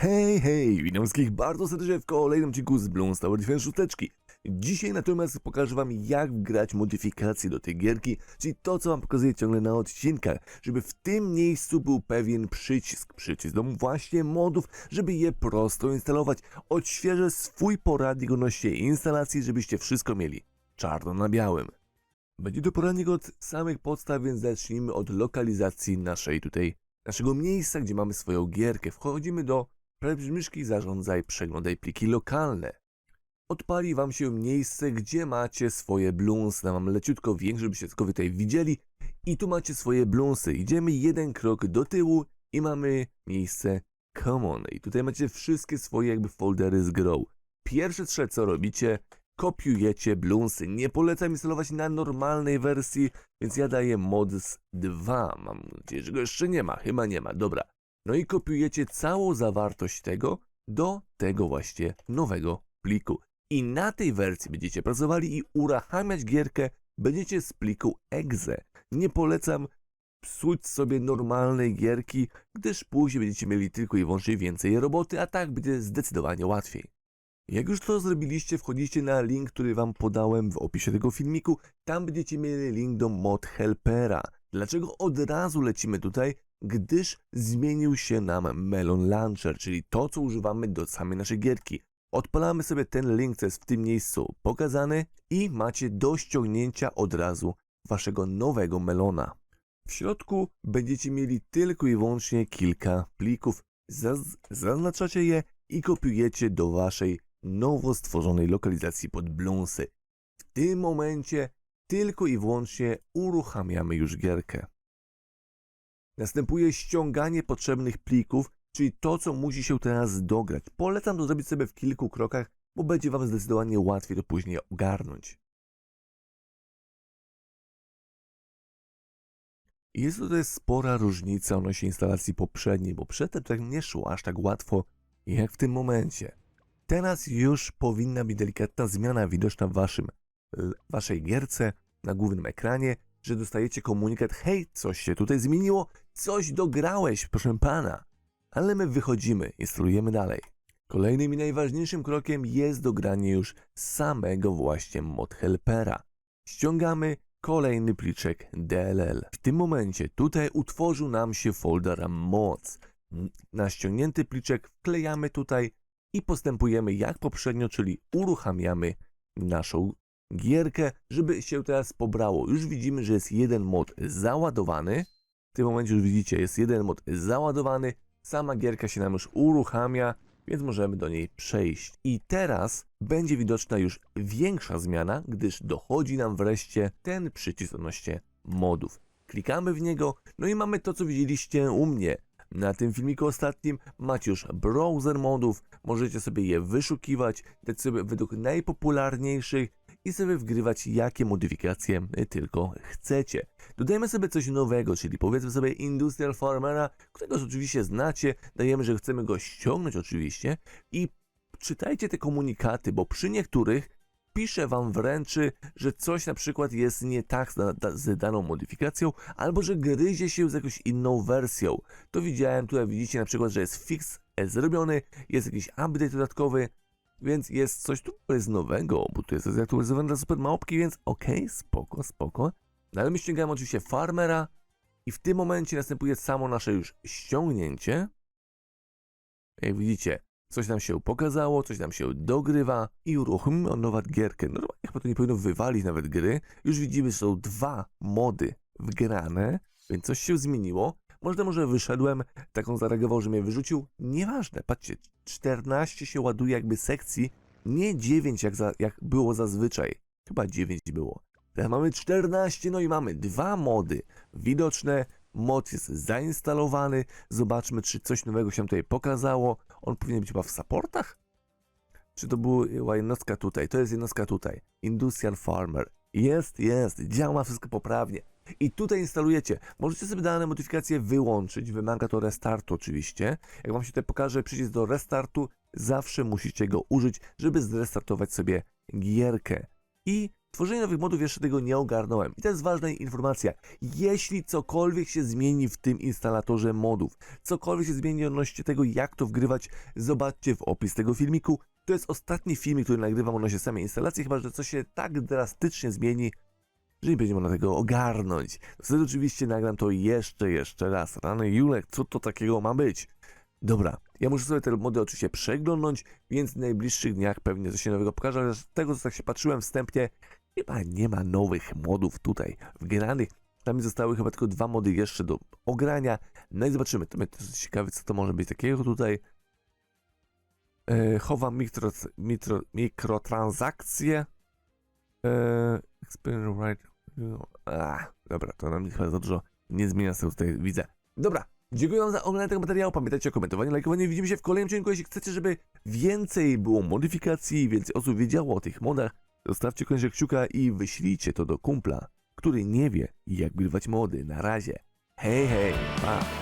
Hej, hej, witam wszystkich bardzo serdecznie w kolejnym odcinku z Bloons Tower Defense szósteczki. Dzisiaj natomiast pokażę wam jak wgrać modyfikacje do tej gierki, czyli to co wam pokazuję ciągle na odcinkach, żeby w tym miejscu był pewien przycisk, przycisk do właśnie modów, żeby je prosto instalować. Odświeżę swój poradnik odnośnie instalacji, żebyście wszystko mieli czarno na białym. Będzie to poradnik od samych podstaw, więc zacznijmy od lokalizacji naszej tutaj, naszego miejsca, gdzie mamy swoją gierkę. Wchodzimy do prawej myszki, zarządzaj, przeglądaj pliki lokalne. Odpali wam się miejsce, gdzie macie swoje bloons. Ja mam leciutko większe, żebyście tylko wy tutaj widzieli. I tu macie swoje bloonsy. Idziemy jeden krok do tyłu i mamy miejsce common. I tutaj macie wszystkie swoje jakby foldery z grą. Pierwsze trzecie co robicie, kopiujecie bloonsy. Nie polecam instalować na normalnej wersji, więc ja daję mods 2. Mam nadzieję, że go jeszcze nie ma. Chyba nie ma. Dobra. No i kopiujecie całą zawartość tego do tego właśnie nowego pliku. I na tej wersji będziecie pracowali i uruchamiać gierkę będziecie z pliku exe. Nie polecam psuć sobie normalnej gierki, gdyż później będziecie mieli tylko i wyłącznie więcej roboty, a tak będzie zdecydowanie łatwiej. Jak już to zrobiliście, wchodzicie na link, który wam podałem w opisie tego filmiku. Tam będziecie mieli link do mod helpera. Dlaczego od razu lecimy tutaj? Gdyż zmienił się nam Melon Launcher, czyli to, co używamy do samej naszej gierki. Odpalamy sobie ten link, co jest w tym miejscu pokazany i macie do ściągnięcia od razu waszego nowego melona. W środku będziecie mieli tylko i wyłącznie kilka plików. Zaz zaznaczacie je i kopiujecie do waszej nowo stworzonej lokalizacji pod Bloonsy. W tym momencie tylko i wyłącznie uruchamiamy już gierkę. Następuje ściąganie potrzebnych plików, czyli to, co musi się teraz dograć. Polecam to zrobić sobie w kilku krokach, bo będzie Wam zdecydowanie łatwiej to później ogarnąć. Jest tutaj spora różnica odnośnie instalacji poprzedniej, bo przedtem tak nie szło aż tak łatwo jak w tym momencie. Teraz już powinna być delikatna zmiana widoczna w waszym, w waszej gierce na głównym ekranie, że dostajecie komunikat, hej, coś się tutaj zmieniło, coś dograłeś, proszę pana. Ale my wychodzimy, instalujemy dalej. Kolejnym i najważniejszym krokiem jest dogranie już samego właśnie mod helpera. Ściągamy kolejny pliczek DLL. W tym momencie tutaj utworzył nam się folder mods. Na ściągnięty pliczek wklejamy tutaj i postępujemy jak poprzednio, czyli uruchamiamy naszą gierkę, żeby się teraz pobrało. Już widzimy, że jest jeden mod załadowany. W tym momencie już widzicie, jest jeden mod załadowany. Sama gierka się nam już uruchamia, więc możemy do niej przejść. I teraz będzie widoczna już większa zmiana, gdyż dochodzi nam wreszcie ten przycisk odnośnie modów. Klikamy w niego, no i mamy to, co widzieliście u mnie. Na tym filmiku ostatnim macie już browser modów, możecie sobie je wyszukiwać, dać sobie według najpopularniejszych i sobie wgrywać jakie modyfikacje tylko chcecie. Dodajemy sobie coś nowego, czyli powiedzmy sobie Industrial Farmera, którego oczywiście znacie, dajemy, że chcemy go ściągnąć oczywiście i czytajcie te komunikaty, bo przy niektórych pisze wam wręczy, że coś na przykład jest nie tak z, da, z daną modyfikacją, albo że gryzie się z jakąś inną wersją. To widziałem, tutaj widzicie na przykład, że jest fix zrobiony, jest jakiś update dodatkowy, więc jest coś tu jest nowego, bo tu jest zaktualizowane dla super małpki, więc okej, okay, spoko, spoko. No ale my ściągamy oczywiście farmera i w tym momencie następuje samo nasze już ściągnięcie. Jak widzicie, coś nam się pokazało, coś nam się dogrywa i uruchomimy od nowa gierkę. Normalnie chyba to nie powinno wywalić nawet gry. Już widzimy, że są dwa mody wgrane, więc coś się zmieniło. Może może wyszedłem, taką zareagował, że mnie wyrzucił. Nieważne, patrzcie, 14 się ładuje jakby sekcji, nie 9 jak, za, jak było zazwyczaj. Chyba 9 było. Teraz mamy 14, no i mamy dwa mody widoczne. Mod jest zainstalowany. Zobaczmy, czy coś nowego się tutaj pokazało. On powinien być chyba w supportach? Czy to była jednostka tutaj? To jest jednostka tutaj. Industrial Farmer. Jest, jest, działa wszystko poprawnie. I tutaj instalujecie. Możecie sobie dane modyfikacje wyłączyć. Wymaga to restartu oczywiście. Jak Wam się tutaj pokaże przycisk do restartu, zawsze musicie go użyć, żeby zrestartować sobie gierkę. I Tworzenie nowych modów jeszcze tego nie ogarnąłem. I to jest ważna informacja. Jeśli cokolwiek się zmieni w tym instalatorze modów, cokolwiek się zmieni odnośnie tego, jak to wgrywać, zobaczcie w opis tego filmiku. To jest ostatni filmik, który nagrywam odnośnie samej instalacji, chyba że coś się tak drastycznie zmieni, że nie będzie można tego ogarnąć. Wtedy oczywiście nagram to jeszcze, jeszcze raz. Rany Julek, co to takiego ma być? Dobra, ja muszę sobie te mody oczywiście przeglądnąć, więc w najbliższich dniach pewnie coś się nowego pokaże, ale z tego co tak się patrzyłem wstępnie, chyba nie ma nowych modów tutaj wgranych. Tam zostały chyba tylko dwa mody jeszcze do ogrania. No i zobaczymy, to mnie ciekawe, co to może być takiego tutaj. E, chowa mikro, mikro, mikrotransakcje. E, experience right. A, dobra, to nam chyba za dużo nie zmienia się tutaj, widzę. Dobra, dziękuję wam za oglądanie tego materiału. Pamiętajcie o komentowaniu, lajkowaniu. Widzimy się w kolejnym odcinku. Jeśli chcecie, żeby więcej było modyfikacji, więcej osób wiedziało o tych modach, zostawcie koniecznie kciuka i wyślijcie to do kumpla, który nie wie, jak grywać mody. Na razie. Hej, hej, pa.